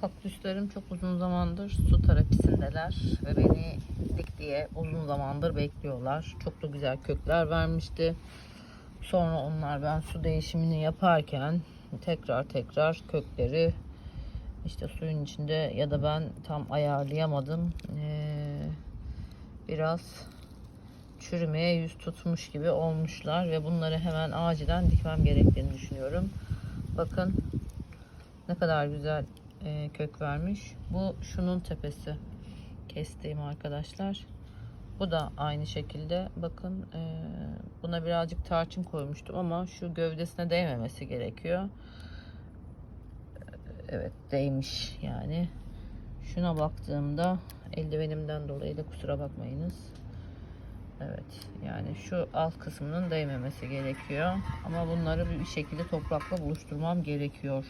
Kaktüslerim çok uzun zamandır su terapisindeler ve beni dik diye uzun zamandır bekliyorlar. Çok da güzel kökler vermişti. Sonra onlar ben su değişimini yaparken tekrar tekrar kökleri işte suyun içinde ya da ben tam ayarlayamadım. Ee, biraz çürümeye yüz tutmuş gibi olmuşlar ve bunları hemen acilen dikmem gerektiğini düşünüyorum. Bakın ne kadar güzel e, kök vermiş. Bu şunun tepesi. Kestiğim arkadaşlar. Bu da aynı şekilde. Bakın e, buna birazcık tarçın koymuştum ama şu gövdesine değmemesi gerekiyor. Evet değmiş yani. Şuna baktığımda eldivenimden dolayı da kusura bakmayınız. Evet yani şu alt kısmının değmemesi gerekiyor. Ama bunları bir şekilde toprakla buluşturmam gerekiyor.